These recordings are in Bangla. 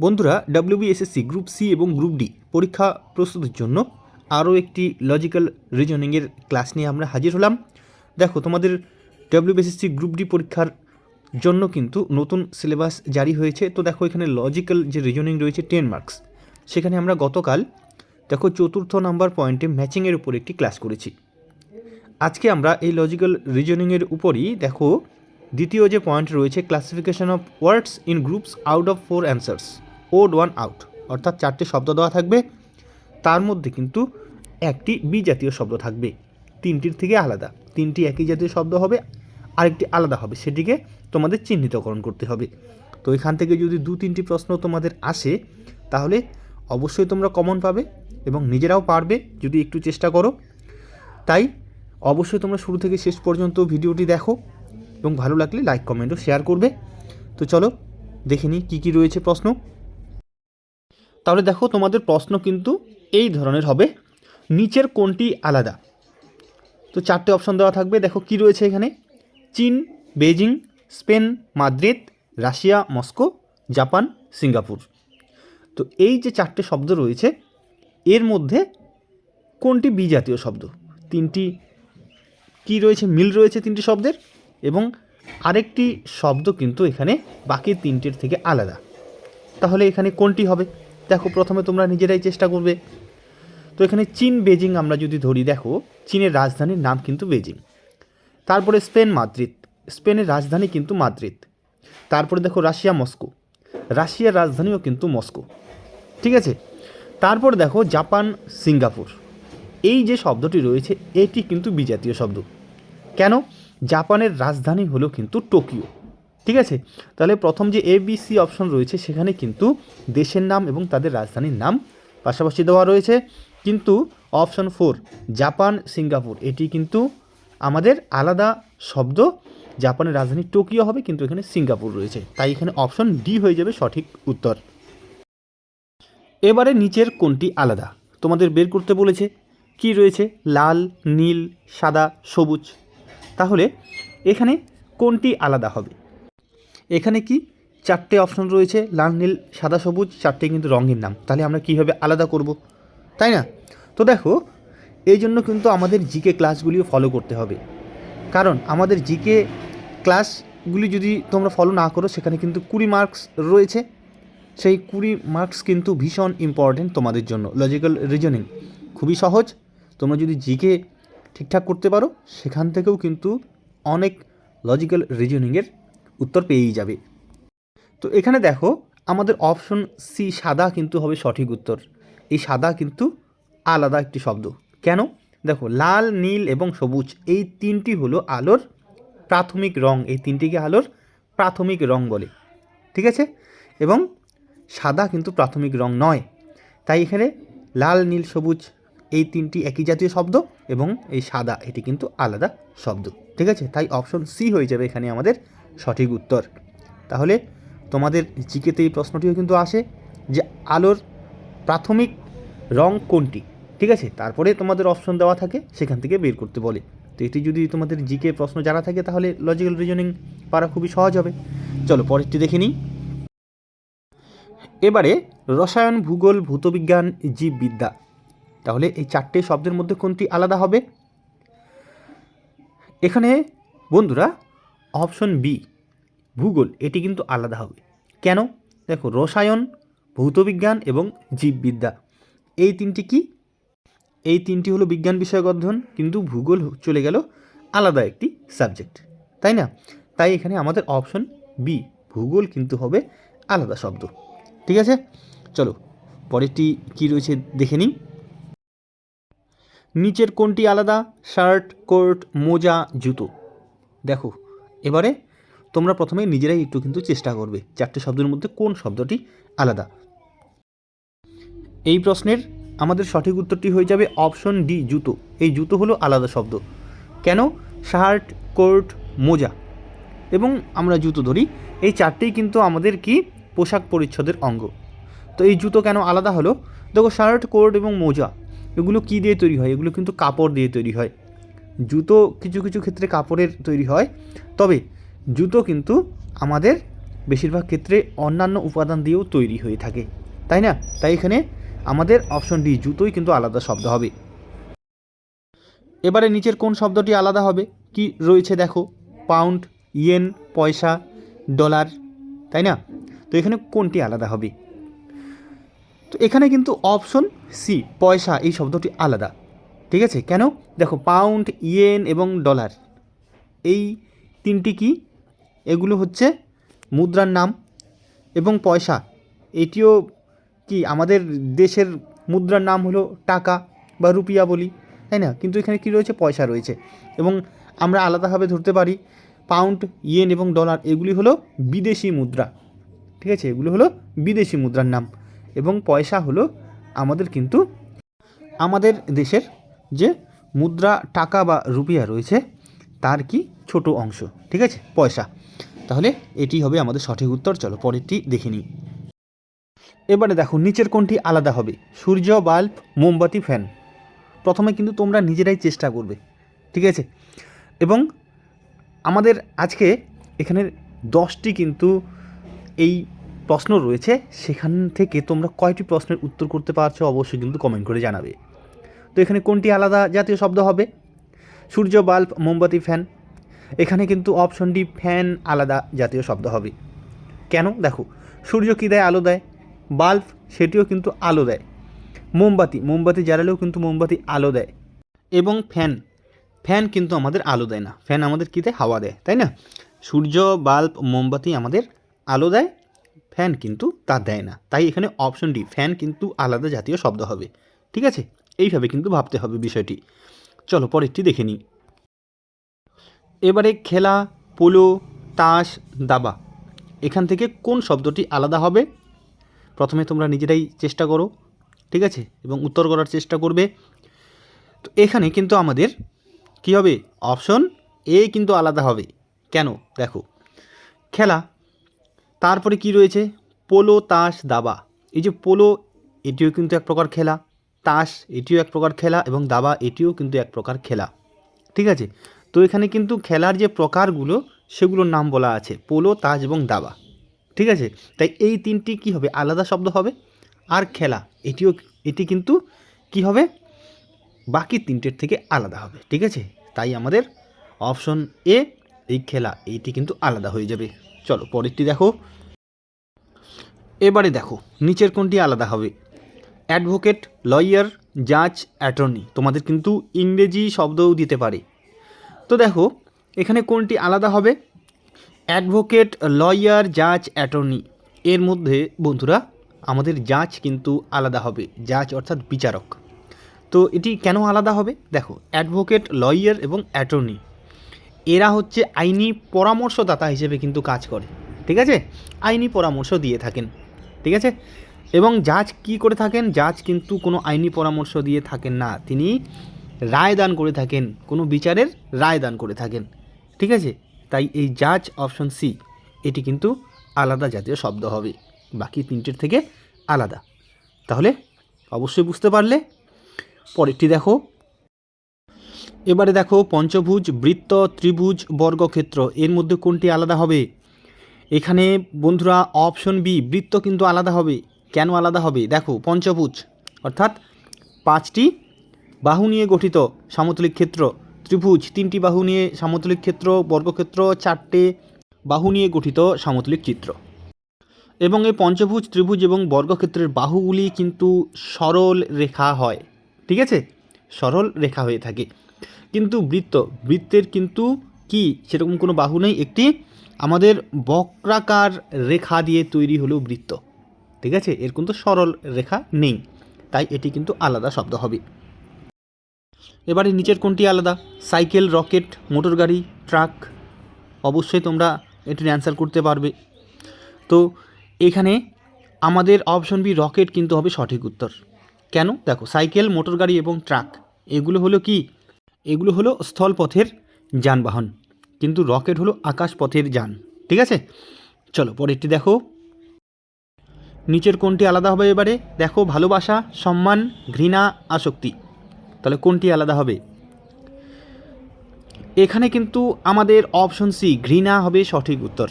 বন্ধুরা ডাব্লিউবিএসএসসি গ্রুপ সি এবং গ্রুপ ডি পরীক্ষা প্রস্তুতির জন্য আরও একটি লজিক্যাল রিজনিংয়ের ক্লাস নিয়ে আমরা হাজির হলাম। দেখো, তোমাদের ডাব্লিউবিএসএসসি গ্রুপ ডি পরীক্ষার জন্য কিন্তু নতুন সিলেবাস জারি হয়েছে। তো দেখো, এখানে লজিক্যাল যে রিজনিং রয়েছে টেন মার্কস সেখানে আমরা গতকাল, দেখো, চতুর্থ নাম্বার পয়েন্টে ম্যাচিংয়ের উপর একটি ক্লাস করেছি। আজকে আমরা এই লজিক্যাল রিজনিংয়ের উপরই, দেখো দ্বিতীয় যে পয়েন্ট রয়েছে classification of words in groups out of four answers odd one out অর্থাৎ চারটে শব্দ দেওয়া থাকবে। তার মধ্যে কিন্তু একটি বি জাতীয় শব্দ থাকবে, তিনটির থেকে আলাদা। তিনটি একই জাতীয় শব্দ হবে, আরেকটি আলাদা হবে, সেটিকে তোমাদের চিহ্নিতকরণ করতে হবে। তো এখান থেকে যদি দু, তিনটি প্রশ্ন তোমাদের আসে, তাহলে অবশ্যই তোমরা কমন পাবে এবং নিজেরাও পারবে, যদি একটু চেষ্টা করো। তাই অবশ্যই তোমরা শুরু থেকে শেষ পর্যন্ত ভিডিওটি দেখো। এবং ভালো লাগলে লাইক কমেন্টও শেয়ার করবে। তো চলো, দেখে নিই কী কী রয়েছে প্রশ্ন। তাহলে দেখো, তোমাদের প্রশ্ন কিন্তু এই ধরনের হবে। নিচের কোনটি আলাদা? তো চারটে অপশন দেওয়া থাকবে। দেখো কি রয়েছে এখানে? চীন Beijing Spain, Madrid, Russia, Moscow, Japan, Singapore. তো এই যে চারটে শব্দ রয়েছে, এর মধ্যে কোনটি বিজাতীয় শব্দ? তিনটি কি রয়েছে? মিল রয়েছে তিনটি শব্দের। এবং আরেকটি শব্দ কিন্তু এখানে বাকি তিনটির থেকে আলাদা। তাহলে এখানে কোনটি হবে? দেখো, প্রথমে তোমরা নিজেরাই চেষ্টা করবে। তো এখানে চীন, বেজিং আমরা যদি ধরি, দেখো, চীনের রাজধানীর নাম কিন্তু বেজিং। তারপরে স্পেন, মাদ্রিদ। স্পেনের রাজধানী কিন্তু মাদ্রিদ। তারপরে দেখো, রাশিয়া, মস্কো। রাশিয়ার রাজধানীও কিন্তু মস্কো। ঠিক আছে? তারপর দেখো, জাপান, সিঙ্গাপুর। এই যে শব্দটি রয়েছে, এটি কিন্তু বিজাতীয় শব্দ। কেন? জাপানের রাজধানী হলো কিন্তু টোকিও। ঠিক আছে? তাহলে প্রথম যে এ বি সি অপশন রয়েছে, সেখানে কিন্তু দেশের নাম এবং তাদের রাজধানীর নাম পাশাপাশি দেওয়া রয়েছে। কিন্তু অপশন ফোর জাপান, সিঙ্গাপুর, এটি কিন্তু আমাদের আলাদা শব্দ। জাপানের রাজধানী টোকিও হবে, কিন্তু এখানে সিঙ্গাপুর রয়েছে। তাই এখানে অপশন ডি হয়ে যাবে সঠিক উত্তর। এবারে নিচের কোনটি আলাদা? তোমাদের বের করতে বলেছে। কি রয়েছে? লাল, নীল, সাদা, সবুজ। তাহলে এখানে কোনটি আলাদা হবে? এখানে কি চারটে অপশন রয়েছে, লাল, নীল, সাদা, সবুজ, চারটে কিন্তু রঙের নাম। তাহলে আমরা কীভাবে আলাদা করব? তাই না? তো দেখো, এই জন্য কিন্তু আমাদের জিকে ক্লাসগুলিও ফলো করতে হবে। কারণ আমাদের জিকে ক্লাসগুলি যদি তোমরা ফলো না করো, সেখানে কিন্তু কুড়ি মার্কস রয়েছে। সেই কুড়ি মার্কস কিন্তু ভীষণ ইম্পর্টেন্ট তোমাদের জন্য। লজিক্যাল রিজনিং খুবই সহজ। তোমরা যদি জিকে ঠিকঠাক করতে পারো, সেখান থেকেও কিন্তু অনেক লজিক্যাল রিজনিংয়ের উত্তর পেয়েই যাবে। তো এখানে দেখো, আমাদের অপশন সি সাদা কিন্তু হবে সঠিক উত্তর। এই সাদা কিন্তু আলাদা একটি শব্দ। কেন? দেখো, লাল, নীল এবং সবুজ, এই তিনটি হলো আলোর প্রাথমিক রং। এই তিনটিকে আলোর প্রাথমিক রং বলে। ঠিক আছে? এবং সাদা কিন্তু প্রাথমিক রং নয়। তাই এখানে লাল, নীল, সবুজ এই তিনটি একই জাতীয় শব্দ এবং এই সাদা, এটি কিন্তু আলাদা শব্দ। ঠিক আছে? তাই অপশন সি হয়ে যাবে এখানে আমাদের সঠিক উত্তর। তাহলে তোমাদের জিকেতে এই প্রশ্নটিও কিন্তু আসে যে আলোর প্রাথমিক রং কোনটি? ঠিক আছে? তারপরে তোমাদের অপশন দেওয়া থাকে, সেখান থেকে বের করতে বলে। তো এটি যদি তোমাদের জিকে প্রশ্ন জানা থাকে, তাহলে লজিক্যাল রিজনিং পারা খুবই সহজ হবে। চলো, পরেরটি দেখে নিই। এবারে রসায়ন, ভূগোল, ভূতবিজ্ঞান, জীববিদ্যা। তাহলে এই চারটে শব্দের মধ্যে কোনটি আলাদা হবে? এখানে বন্ধুরা, অপশন বি ভূগোল, এটি কিন্তু আলাদা হবে। কেন? দেখো, রসায়ন, ভৌতবিজ্ঞান এবং জীববিদ্যা। এই তিনটি কি? এই তিনটি হলো বিজ্ঞান বিষয়ক অধ্যয়ন, কিন্তু ভূগোল চলে গেল আলাদা একটি সাবজেক্ট। তাই না? তাই এখানে আমাদের অপশন বি ভূগোল কিন্তু হবে আলাদা শব্দ। ঠিক আছে? চলো, পরেরটি কী রয়েছে দেখে নিই। নিচের কোনটি আলাদা? শার্ট, কোট, মোজা, জুতো। দেখো, এবারে তোমরা প্রথমে নিজেরাই একটু কিন্তু চেষ্টা করবে চারটে শব্দের মধ্যে কোন শব্দটি আলাদা। এই প্রশ্নের আমাদের সঠিক উত্তরটি হয়ে যাবে অপশন ডি, জুতো। এই জুতো হলো আলাদা শব্দ। কেন? শার্ট, কোট, মোজা। এবং আমরা জুতো ধরি। এই চারটেই কিন্তু আমাদের কি? পোশাক পরিচ্ছদের অঙ্গ। তো এই জুতো কেন আলাদা হলো? দেখো, শার্ট, কোট এবং মোজা এগুলো কী দিয়ে তৈরি হয়? এগুলো কিন্তু কাপড় দিয়ে তৈরি হয়। জুতো কিছু কিছু ক্ষেত্রে কাপড়ের তৈরি হয়। তবে জুতো কিন্তু আমাদের বেশিরভাগ ক্ষেত্রে অন্যান্য উপাদান দিয়েও তৈরি হয়ে থাকে। তাই না? তাই এখানে আমাদের অপশন ডি জুতোই কিন্তু আলাদা শব্দ হবে। এবারে নিচের কোন শব্দটি আলাদা হবে? কি রয়েছে দেখো? পাউন্ড ইয়েন পয়সা ডলার তাই না? তো এখানে কোনটি আলাদা হবে? তো এখানে কিন্তু অপশন সি, পয়সা, এই শব্দটি আলাদা। ঠিক আছে? কেন? দেখো পাউন্ড ইয়েন এবং ডলার এই তিনটি কি? এগুলো হচ্ছে মুদ্রার নাম এবং পয়সা। এটিও কি? আমাদের দেশের মুদ্রার নাম হলো টাকা বা রুপিয়া বলি, তাই না? কিন্তু এখানে কি রয়েছে? পয়সা রয়েছে। এবং আমরা আলাদাভাবে ধরতে পারি পাউন্ড ইয়েন এবং ডলার এগুলি হলো বিদেশি মুদ্রা। ঠিক আছে? এগুলো হলো বিদেশি মুদ্রার নাম এবং পয়সা হলো আমাদের কিন্তু আমাদের দেশের যে মুদ্রা, টাকা বা রুপিয়া রয়েছে, তার কি ছোট অংশ, ঠিক আছে? পয়সা। তাহলে এটি হবে আমাদের সঠিক উত্তর, চলো পরেরটি দেখে নিই। এবারে দেখো, নিচের কোনটি আলাদা হবে? সূর্য, বাল্ব, মোমবাতি, ফ্যান। প্রথমে কিন্তু তোমরা নিজেরাই চেষ্টা করবে, ঠিক আছে? এবং আমাদের আজকে এখানে দশটি কিন্তু এই প্রশ্ন রয়েছে, সেখান থেকে তোমরা কয়টি প্রশ্নের উত্তর করতে পারছ অবশ্যই কিন্তু কমেন্ট করে জানাবে। তো এখানে কোনটি আলাদা জাতীয় শব্দ হবে? সূর্য, বাল্ব, মোমবাতি, ফ্যান। এখানে কিন্তু অপশন ডি ফ্যান আলাদা জাতীয় শব্দ হবে। কেন? দেখো, সূর্য কী দেয়? আলো দেয়। বাল্ব, সেটিও কিন্তু আলো দেয়। মোমবাতি মোমবাতি জ্বালালেও কিন্তু মোমবাতি আলো দেয়। এবং ফ্যান ফ্যান কিন্তু আমাদের আলো দেয় না। ফ্যান আমাদের কী দেয়? হাওয়া দেয়, তাই না? সূর্য, বাল্ব, মোমবাতি আমাদের আলো দেয়। ফ্যান কিন্তু তা দেয় না। তাই এখানে অপশন ডি ফ্যান কিন্তু আলাদা জাতীয় শব্দ হবে। ঠিক আছে? এইভাবে কিন্তু ভাবতে হবে বিষয়টি। চলো পরেরটি দেখে নিই। এবারে খেলা, পোলো, তাস, দাবা। এখান থেকে কোন শব্দটি আলাদা হবে? প্রথমে তোমরা নিজেরাই চেষ্টা করো। ঠিক আছে? এবং উত্তর করার চেষ্টা করবে। তো এখানে কিন্তু আমাদের কী হবে? অপশন এ কিন্তু আলাদা হবে। কেন? দেখো। খেলা তারপরে কি রয়েছে? পোলো তাস দাবা। এই যে পোলো, এটিও কিন্তু এক প্রকার খেলা। তাস, এটিও এক প্রকার খেলা এবং দাবা, এটিও কিন্তু এক প্রকার খেলা। ঠিক আছে? তো এখানে কিন্তু খেলার যে প্রকারগুলো, সেগুলোর নাম বলা আছে, পোলো, তাস এবং দাবা। ঠিক আছে? তাই এই তিনটি কি হবে? আলাদা শব্দ হবে। আর খেলা, এটিও, এটি কিন্তু কি হবে? বাকি তিনটের থেকে আলাদা হবে। ঠিক আছে? তাই আমাদের অপশন এ, এই খেলা, এইটি কিন্তু আলাদা হয়ে যাবে। চলো, পরেরটি দেখো। এবারে দেখো, নিচের কোনটি আলাদা হবে? অ্যাডভোকেট, লয়ার, জাজ, অ্যাটর্নি, তোমাদের কিন্তু ইংরেজি শব্দও দিতে পারে। তো দেখো, এখানে কোনটি আলাদা হবে? অ্যাডভোকেট, লয়ার, জাজ, অ্যাটর্নি, এর মধ্যে বন্ধুরা, আমাদের জাজ কিন্তু আলাদা হবে, জাজ অর্থাৎ বিচারক। তো এটি কেন আলাদা হবে? দেখো, অ্যাডভোকেট, লয়ার এবং অ্যাটর্নি এরা হচ্ছে আইনি পরামর্শদাতা হিসেবে কিন্তু কাজ করে, ঠিক আছে? আইনি পরামর্শ দিয়ে থাকেন, ঠিক আছে? এবং জাজ কি করে থাকেন? জাজ কিন্তু কোনো আইনি পরামর্শ দিয়ে থাকেন না। তিনি রায় দান করে থাকেন, কোনো বিচারের রায় দান করে থাকেন, ঠিক আছে? তাই এই জাজ অপশন সি, এটি কিন্তু আলাদা জাতীয় শব্দ হবে, বাকি তিনটের থেকে আলাদা। তাহলে অবশ্যই বুঝতে পারলে, পরেরটি দেখো। এবারে দেখো পঞ্চভুজ, বৃত্ত, ত্রিভুজ, বর্গক্ষেত্র, এর মধ্যে কোনটি আলাদা হবে? এখানে বন্ধুরা অপশন বি বৃত্ত কিন্তু আলাদা হবে। কেন আলাদা হবে? দেখো, পঞ্চভুজ, অর্থাৎ পাঁচটি বাহু নিয়ে গঠিত সামতলিক ক্ষেত্র। ত্রিভুজ, তিনটি বাহু নিয়ে সামতলিক ক্ষেত্র, বর্গক্ষেত্র, চারটে বাহু নিয়ে গঠিত সামতলিক চিত্র। এবং এই পঞ্চভুজ, ত্রিভুজ এবং বর্গক্ষেত্রের বাহুগুলি কিন্তু সরল রেখা হয়। ঠিক আছে? সরল রেখা হয়ে থাকে। কিন্তু বৃত্ত। বৃত্তের কিন্তু কি? সেরকম কোনো বাহু নেই। একটি আমাদের বক্রাকার রেখা দিয়ে তৈরি হলো বৃত্ত। ঠিক আছে? এর কিন্তু সরল রেখা নেই। তাই এটি কিন্তু আলাদা শব্দ হবে। এবারে নিচের কোনটি আলাদা? সাইকেল, রকেট, মোটর গাড়ি, ট্রাক। অবশ্যই তোমরা এটির অ্যান্সার করতে পারবে। তো এখানে আমাদের অপশন বি, রকেট কিন্তু হবে সঠিক উত্তর। কেন? দেখো, সাইকেল, মোটর গাড়ি এবং ট্রাক। এগুলো হলো কি? এগুলো হলো স্থলপথের যানবাহন, কিন্তু রকেট হলো আকাশপথের যান, ঠিক আছে? চলো, পরেরটি দেখো। নিচের কোনটি আলাদা হবে এবারে? দেখো, ভালোবাসা, সম্মান, ঘৃণা, আসক্তি। তাহলে কোনটি আলাদা হবে? এখানে কিন্তু আমাদের অপশন সি ঘৃণা হবে সঠিক উত্তর।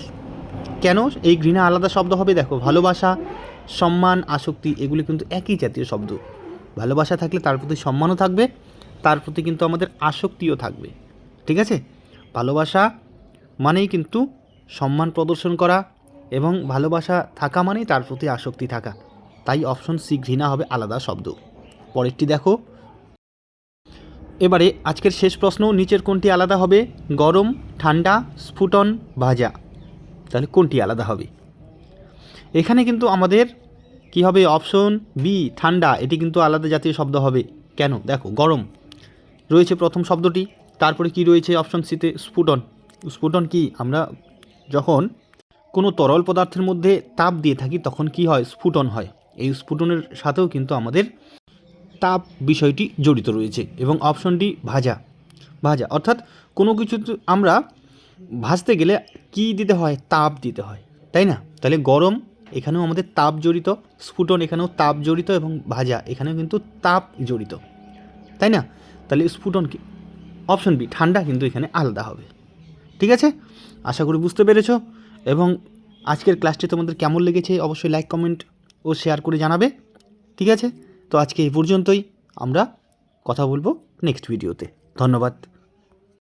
কেন? এই ঘৃণা আলাদা শব্দ হবে, দেখো, ভালোবাসা, সম্মান, আসক্তি, এগুলি কিন্তু একই জাতীয় শব্দ। ভালোবাসা থাকলে তার প্রতি সম্মানও থাকবে তার প্রতি কিন্তু আমাদের আসক্তিও থাকবে। ঠিক আছে? ভালোবাসা মানেই কিন্তু সম্মান প্রদর্শন করা এবং ভালোবাসা থাকা মানেই তার প্রতি আসক্তি থাকা। তাই অপশন সি, ঘৃণা হবে আলাদা শব্দ। পরেরটি দেখো। এবারে আজকের শেষ প্রশ্ন, নিচের কোনটি আলাদা হবে? গরম, ঠান্ডা, স্ফুটন, ভাজা। তাহলে কোনটি আলাদা হবে? এখানে কিন্তু আমাদের কি হবে? অপশন বি, ঠান্ডা। এটি কিন্তু আলাদা জাতীয় শব্দ হবে। কেন? দেখো, গরম। রয়েছে প্রথম শব্দটি। তারপরে কি রয়েছে অপশন সিতে স্ফুটন। স্ফুটন কি? আমরা যখন কোনো তরল পদার্থের মধ্যে তাপ দিয়ে থাকি, তখন কি হয়? স্ফুটন হয়। এই স্ফুটনের সাথেও কিন্তু আমাদের তাপ বিষয়টি জড়িত রয়েছে এবং অপশন ডি ভাজা। ভাজা। অর্থাৎ কোনো কিছু আমরা ভাজতে গেলে কি দিতে হয়? তাপ দিতে হয়। তাই না? তাহলে গরম এখানেও আমাদের তাপ জড়িত, স্ফুটন এখানেও তাপ জড়িত এবং ভাজা এখানেও কিন্তু তাপ জড়িত। তাই না? তাহলে স্ফুটন কি? অপশন বি ঠান্ডা কিন্তু এখানে আলাদা হবে। ঠিক আছে? আশা করি বুঝতে পেরেছ। এবং আজকের ক্লাসটি তোমাদের কেমন লেগেছে অবশ্যই লাইক কমেন্ট ও শেয়ার করে জানাবে। ঠিক আছে? তো আজকে এই পর্যন্তই। আমরা কথা বলব নেক্সট ভিডিওতে ধন্যবাদ।